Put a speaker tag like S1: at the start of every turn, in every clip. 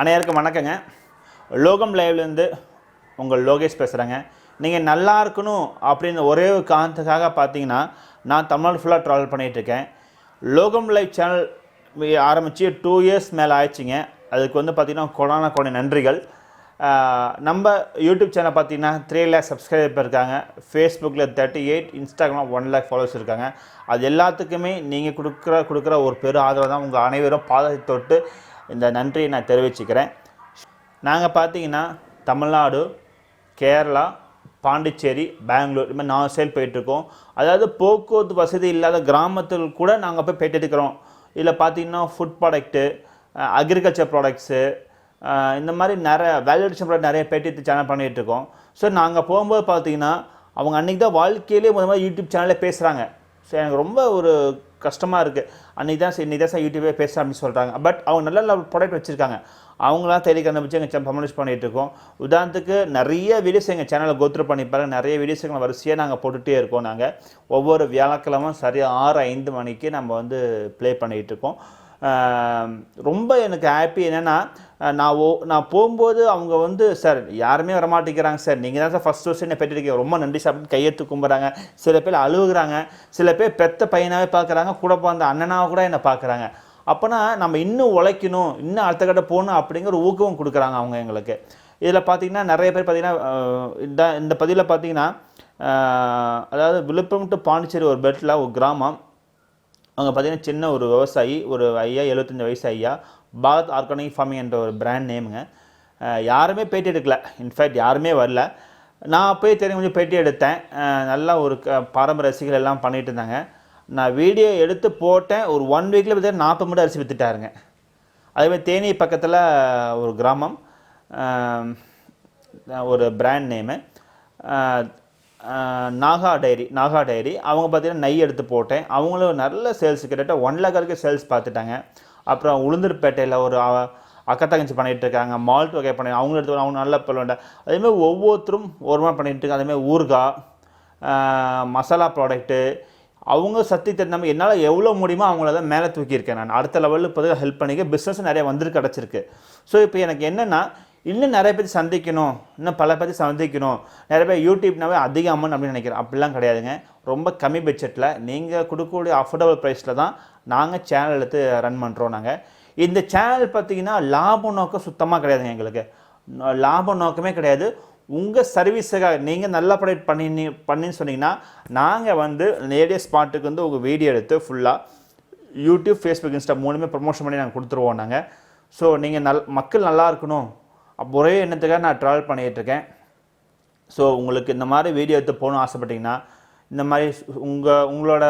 S1: அனைவருக்கும் வணக்கங்க. லோகம் லைவ்லேருந்து உங்கள் லோகேஷ் பேசுகிறேங்க நீங்கள் நல்லா இருக்கணும் அப்படின்னு ஒரே ஒரு காரணத்துக்காக பார்த்தீங்கன்னா நான் தமிழ்நாடு ஃபுல்லாக ட்ராவல் பண்ணிகிட்ருக்கேன் லோகம் லைவ் சேனல் ஆரம்பித்து டூ இயர்ஸ் மேலே ஆயிடுச்சுங்க. அதுக்கு வந்து பார்த்திங்கன்னா கொடான கொடை நன்றிகள். நம்ம யூடியூப் சேனல் பார்த்தீங்கன்னா த்ரீ லேக் சப்ஸ்கிரைபர் இருக்காங்க. ஃபேஸ்புக்கில் thirty eight Instagram one lakh followers இருக்காங்க. அது எல்லாத்துக்குமே நீங்கள் கொடுக்குற கொடுக்குற ஒரு பெரு ஆதரவு தான் உங்கள் அனைவரும் பாதத்தை தொட்டு இந்த நன்றியை நான் தெரிவிச்சுக்கிறேன். நாங்கள் பார்த்தீங்கன்னா தமிழ்நாடு கேரளா பாண்டிச்சேரி பெங்களூர் இது மாதிரி நாலு சைடு போயிட்டுருக்கோம். அதாவது போக்குவரத்து வசதி இல்லாத கிராமத்தில் கூட நாங்கள் போய் போயிட்டு எடுக்கிறோம் இதில் பார்த்தீங்கன்னா ஃபுட் ப்ராடக்ட்டு அக்ரிகல்ச்சர் ப்ராடக்ட்ஸு இந்த மாதிரி நிறைய வேல்யூடேஷன் ப்ராடக்ட் நிறைய பேட்டி சேனல் பண்ணிகிட்டு இருக்கோம் ஸோ நாங்கள் போகும்போது பார்த்தீங்கன்னா அவங்க அன்றைக்கி தான் வாழ்க்கையிலே முதல் யூடியூப் சேனலில் பேசுகிறாங்க ஸோ எனக்கு ரொம்ப ஒரு கஷ்டமாக இருக்குது அன்றைக்கி தான் சார் இன்னைக்கு தான் சார் யூடியூபே பேச அப்படின்னு சொல்கிறாங்க பட் அவங்க நல்ல நல்ல ப்ராடக்ட் வச்சுருக்காங்க. அவங்களாம் தேடி கண்டுபிடிச்சு எங்கள் சேனல் பப்ளிஷ் பண்ணிகிட்டு இருக்கோம். உதாரணத்துக்கு நிறைய வீடியோஸ் எங்கள் சேனலில் கோத்ரூ பண்ணி நிறைய வீடியோஸ் எங்களை வரிசையாக நாங்கள் போட்டுகிட்டே இருக்கோம் நாங்கள் ஒவ்வொரு வியாழக்கிழமை சரியாக ஆறு ஐந்து மணிக்கு நம்ம வந்து ப்ளே பண்ணிகிட்டு இருக்கோம். ரொம்ப எனக்கு ஹாப்பி என்னென்னா நான் ஓ நான் போகும்போது அவங்க வந்து சார் யாருமே வரமாட்டேங்கிறாங்க சார். நீங்கள் தான் சார் ஃபஸ்ட் வருஷம் என்ன பெற்றிருக்கீங்க. ரொம்ப நன்றி சார் கையெழுத்து கும்பிட்றாங்க சில பேர் அழுகுறாங்க. சில பேர் பெத்த பையனாகவே பார்க்குறாங்க. கூட பிறந்த அண்ணனாக கூட என்னை பார்க்குறாங்க. அப்போனா நம்ம இன்னும் உழைக்கணும் இன்னும் அடுத்த கட்ட போகணும் அப்படிங்கிற ஊக்கம் கொடுக்குறாங்க அவங்க எங்களுக்கு. இதில் பார்த்தீங்கன்னா நிறைய பேர் பார்த்திங்கன்னா இந்த இந்த பதிவில் பார்த்தீங்கன்னா அதாவது விழுப்புரம் டு பாண்டிச்சேரி ஒரு பெட்டில் ஒரு கிராமம். அவங்க பார்த்தீங்கன்னா சின்ன ஒரு விவசாயி ஒரு ஐயா எழுபத்தஞ்சி வயசு ஐயா பாரத் ஆர்கானிக் ஃபார்மிங் என்ற ஒரு பிராண்ட் நேமுங்க. யாருமே பேட்டி எடுக்கல. இன்ஃபேக்ட் யாருமே வரல. நான் போய் தெரிஞ்சு கொஞ்சம் பேட்டி எடுத்தேன். நல்லா ஒரு க பாரம்பரிய ரசிகள் எல்லாம் பண்ணிகிட்டு இருந்தாங்க. நான் வீடியோ எடுத்து போட்டேன். ஒரு ஒன் வீக்கில் பார்த்தீங்கன்னா நாற்பது மூட்டை அரிசி வித்துட்டாருங்க. அதேமாதிரி தேனி பக்கத்தில் ஒரு கிராமம். ஒரு brand name Naga dairy Naga dairy. அவங்க பார்த்திங்கன்னா நெய் எடுத்து போட்டேன். அவங்களும் நல்ல சேல்ஸ் கிட்டத்தட்ட ஒன் லேக் வரைக்கும் சேல்ஸ் பார்த்துட்டாங்க. அப்புறம் உளுந்தூர்பேட்டையில் ஒரு அக்கத்தகஞ்சி அக்கா பண்ணிகிட்டு இருக்காங்க. மால்ட் வகை பண்ணி அவங்களும் எடுத்து அவங்க நல்ல பண்ணுவாங்க அதேமாதிரி ஒவ்வொருத்தரும் ஒரு மாதிரி பண்ணிகிட்டு இருக்காங்க. அதேமாதிரி ஊறுகாய் மசாலா ப்ராடக்ட்டு அவங்க சக்தி தெரிஞ்சாமல் என்னால் எவ்வளோ முடியுமோ அவங்கள தான் மேலே தூக்கியிருக்கேன் நான். அடுத்த லெவலில் இப்போதான் ஹெல்ப் பண்ணிக்க பிஸ்னஸ் நிறைய வந்து கிடச்சிருக்கு. ஸோ இப்போ எனக்கு என்னென்னா இன்னும் நிறைய பேர் சந்திக்கணும். இன்னும் பல பேர் சந்திக்கணும். நிறைய பேர் யூடியூப்னாவே அதிக அமௌண்ட் அப்படின்னு நினைக்கிறேன். அப்படிலாம் கிடையாதுங்க. ரொம்ப கம்மி பட்ஜெட்டில் நீங்கள் கொடுக்கக்கூடிய அஃபோர்டபுள் ப்ரைஸில் தான் நாங்கள் சேனல் எடுத்து ரன் பண்ணுறோம் நாங்கள் இந்த சேனல் பார்த்தீங்கன்னா லாப நோக்கம் சுத்தமாக கிடையாதுங்க எங்களுக்கு. லாப நோக்கமே கிடையாது. உங்கள் சர்வீஸுக்காக நீங்கள் நல்ல ப்ரொடக்ட் பண்ணி பண்ணின்னு சொன்னீங்கன்னா நாங்கள் வந்து நேரடிய ஸ்பாட்டுக்கு வந்து உங்கள் வீடியோ எடுத்து ஃபுல்லாக யூடியூப் ஃபேஸ்புக் இன்ஸ்டா மூணுமே ப்ரொமோஷன் பண்ணி நாங்கள் கொடுத்துருவோம் நாங்கள் ஸோ நீங்கள் நல் மக்கள் நல்லா இருக்கணும். அப்போ ஒரே எண்ணத்துக்காக நான் ட்ராவல் பண்ணிகிட்ருக்கேன். ஸோ உங்களுக்கு இந்த மாதிரி வீடியோ எடுத்து போகணும்னு ஆசைப்பட்டீங்கன்னா இந்த மாதிரி உங்கள் உங்களோட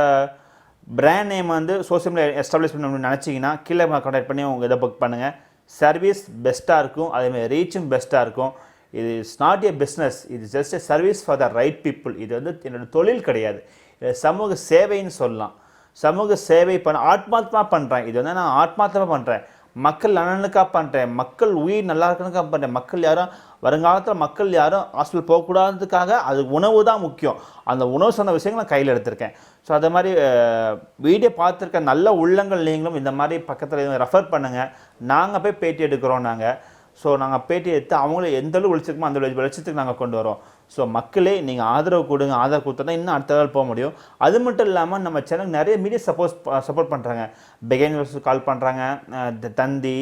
S1: பிராண்ட் நேம் வந்து சோசியல் மீடியா எஸ்டாப்ளிஷ் பண்ணணும்னு நினச்சிங்கன்னா கீழே கான்டாக்ட் பண்ணி உங்கள் இதை புக் பண்ணுங்கள் சர்வீஸ் பெஸ்ட்டாக இருக்கும். அதேமாதிரி ரீச்சும் பெஸ்ட்டாக இருக்கும். இது இஸ் நாட் ஏ பிஸ்னஸ் இது just a service for the right people இது வந்து என்னோடய தொழில் கிடையாது. இது சமூக சேவைன்னு சொல்லலாம். சமூக சேவை பண்ண ஆத்மாத்மா பண்ணுறேன் இது வந்து நான் ஆத்மாத்மா பண்ணுறேன் மக்கள் நலனுக்காக பண்ணுறேன் மக்கள் உயிர் நல்லா இருக்கணுக்காக பண்ணுறேன் மக்கள் யாரும் வருங்காலத்தில் மக்கள் யாரும் ஹாஸ்பிட்டல் போகக்கூடாததுக்காக அது உணவு தான் முக்கியம். அந்த உணவு சொன்ன விஷயங்கள் நான் கையில் எடுத்திருக்கேன். ஸோ அதே மாதிரி வீடியோ பார்த்துருக்க நல்ல உள்ளங்கள் நீங்களும் இந்த மாதிரி பக்கத்தில் ரெஃபர் பண்ணுங்கள் நாங்கள் போய் பேட்டி எடுக்கிறோம் நாங்கள் ஸோ நாங்கள் பேட்டி எடுத்து அவங்கள எந்த அளவு வெளிச்சத்துக்குமோ அந்த வெளிச்சத்துக்கு நாங்கள் கொண்டு வரோம். ஸோ மக்களே நீங்கள் ஆதரவு கொடுங்க ஆதரவு கொடுத்தா தான் இன்னும் அடுத்த லெவல் போக முடியும். அது மட்டும் இல்லாமல் நம்ம சேனல் நிறைய மீடியா சப்போஸ் சப்போர்ட் பண்ணுறாங்க பெகைன் கால் பண்ணுறாங்க தந்தி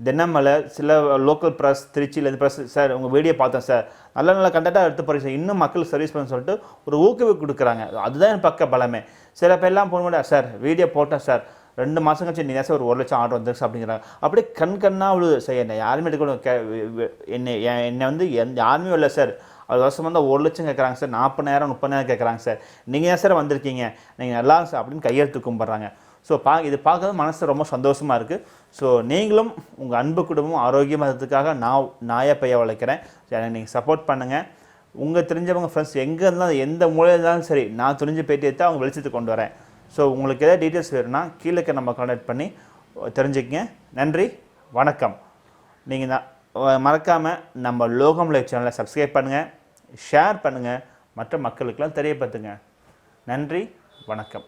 S1: தினமலை சில லோக்கல் ப்ரெஸ் திருச்சியிலேருந்து ப்ரெஸ் சார் உங்கள் வீடியோ பார்த்தேன் சார் நல்ல நல்ல கண்டெக்டாக எடுத்து போகிறீங்க சார் இன்னும் மக்கள் சர்வீஸ் பண்ண சொல்லிட்டு ஒரு ஊக்குவிப்பு கொடுக்குறாங்க. அதுதான் என் பக்க பலமே. சில பேர்லாம் போக முடியாது சார் வீடியோ போட்டேன் சார் ரெண்டு மாதம் கழிச்சு நீங்கள் சார் ஒரு ஒரு லட்சம் ஆர்டர் வந்துருச்சு அப்படிங்கிறாங்க. அப்படியே கண் கண்ணாக விழுது சார் என்னை யாருமே எடுக்கணும் கே என்னை என்- என்னை வந்து எந்த யாருமே இல்லை சார் அது வருஷம் வந்து ஒரு லட்சம் கேட்குறாங்க சார். நாற்பதாயிரம் முப்பதாயிரம் கேட்குறாங்க சார். நீங்கள் ஏன் சார் வந்திருக்கீங்க? நீங்கள் நல்லா சார் அப்படின்னு கையெழுத்து கும்பிட்றாங்க. ஸோ பா இது பார்க்கறது மனசு ரொம்ப சந்தோஷமாக இருக்குது ஸோ நீங்களும் உங்கள் அன்பு குடும்பம் ஆரோக்கியமாக இருக்கிறதுக்காக நான் நாயா பைய வளர்க்குறேன் எனக்கு நீங்கள் சப்போர்ட் பண்ணுங்கள் உங்கள் தெரிஞ்சவங்க ஃப்ரெண்ட்ஸ் எங்கே இருந்தாலும் எந்த மூலையில் இருந்தாலும் சரி நான் துணிஞ்சு பேட்டி எடுத்து அவங்க வெளிச்சத்துக்கு கொண்டு வரேன். ஸோ உங்களுக்கு எதாவது டீட்டெயில்ஸ் வேணும்னா கீழே நம்ம கான்டாக்ட் பண்ணி தெரிஞ்சுக்கங்க. நன்றி வணக்கம். நீங்கள் மறக்காமல் நம்ம லோகம் லைவ் சேனலை சப்ஸ்கிரைப் பண்ணுங்கள் ஷேர் பண்ணுங்கள் மற்ற மக்களுக்கெல்லாம் தெரியப்படுத்துங்க. நன்றி வணக்கம்.